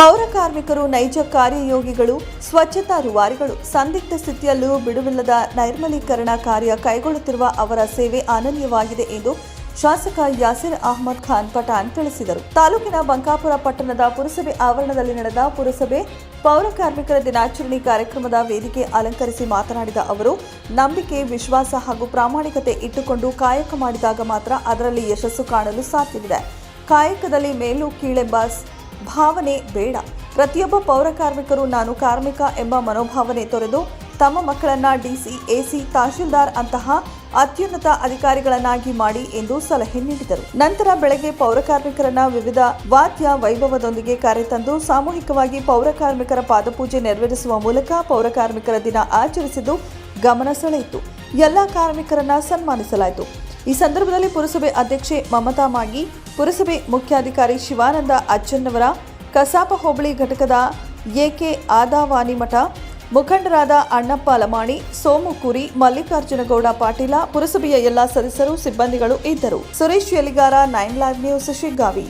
ಪೌರ ಕಾರ್ಮಿಕರು, ನೈಜ ಕಾರ್ಯಯೋಗಿಗಳು, ಸ್ವಚ್ಛತಾ ರುವಾರಿಗಳು, ಸಂದಿಗ್ಧ ಸ್ಥಿತಿಯಲ್ಲೂ ಬಿಡುವಿಲ್ಲದ ನೈರ್ಮಲೀಕರಣ ಕಾರ್ಯ ಕೈಗೊಳ್ಳುತ್ತಿರುವ ಅವರ ಸೇವೆ ಅನನ್ಯವಾಗಿದೆ ಎಂದು ಶಾಸಕ ಯಾಸಿರ್ ಅಹಮದ್ ಖಾನ್ ಪಠಾಣ್ ತಿಳಿಸಿದರು. ತಾಲೂಕಿನ ಬಂಕಾಪುರ ಪಟ್ಟಣದ ಪುರಸಭೆ ಆವರಣದಲ್ಲಿ ನಡೆದ ಪುರಸಭೆ ಪೌರ ಕಾರ್ಮಿಕರ ದಿನಾಚರಣೆ ಕಾರ್ಯಕ್ರಮದ ವೇದಿಕೆ ಅಲಂಕರಿಸಿ ಮಾತನಾಡಿದ ಅವರು, ನಂಬಿಕೆ, ವಿಶ್ವಾಸ ಹಾಗೂ ಪ್ರಾಮಾಣಿಕತೆ ಇಟ್ಟುಕೊಂಡು ಕಾಯಕ ಮಾಡಿದಾಗ ಮಾತ್ರ ಅದರಲ್ಲಿ ಯಶಸ್ಸು ಕಾಣಲು ಸಾಧ್ಯವಿದೆ. ಕಾಯಕದಲ್ಲಿ ಮೇಲು, ಕೀಳೆಂಬ ಭಾವನೆ ಬೇಡ. ಪ್ರತಿಯೊಬ್ಬ ಪೌರ ಕಾರ್ಮಿಕರು ನಾನು ಕಾರ್ಮಿಕ ಎಂಬ ಮನೋಭಾವನೆ ತೊರೆದು ತಮ್ಮ ಮಕ್ಕಳನ್ನ ಡಿಸಿ ಎಸಿ ತಹಶೀಲ್ದಾರ್ ಅಂತಹ ಅತ್ಯುನ್ನತ ಅಧಿಕಾರಿಗಳನ್ನಾಗಿ ಮಾಡಿ ಎಂದು ಸಲಹೆ ನೀಡಿದರು. ನಂತರ ಬೆಳಗ್ಗೆ ಪೌರ ಕಾರ್ಮಿಕರನ್ನ ವಿವಿಧ ವಾದ್ಯ ವೈಭವದೊಂದಿಗೆ ಕರೆತಂದು ಸಾಮೂಹಿಕವಾಗಿ ಪೌರ ಕಾರ್ಮಿಕರ ಪಾದಪೂಜೆ ನೆರವೇರಿಸುವ ಮೂಲಕ ಪೌರ ಕಾರ್ಮಿಕರ ದಿನ ಆಚರಿಸಿದ್ದು ಗಮನ ಸೆಳೆಯಿತು. ಎಲ್ಲ ಕಾರ್ಮಿಕರನ್ನ ಸನ್ಮಾನಿಸಲಾಯಿತು. ಈ ಸಂದರ್ಭದಲ್ಲಿ ಪುರಸಭೆ ಅಧ್ಯಕ್ಷೆ ಮಮತಾ ಮಾಗಿ, ಪುರಸಭೆ ಮುಖ್ಯಾಧಿಕಾರಿ ಶಿವಾನಂದ ಅಚ್ಚನ್ನವರ, ಕಸಾಪ ಹೋಬಳಿ ಘಟಕದ ಎಕೆ ಆದಾವಾನಿಮಠ ಮುಖಂಡರಾದ ಅಣ್ಣಪ್ಪ ಲಮಾಣಿ, ಸೋಮು ಕುರಿ ಮಲ್ಲಿಕಾರ್ಜುನಗೌಡ ಪಾಟೀಲ, ಪುರಸಭೆಯ ಎಲ್ಲಾ ಸದಸ್ಯರು, ಸಿಬ್ಬಂದಿಗಳು ಇದ್ದರು. Suresh Yaligar, nine live news, Shiggavi.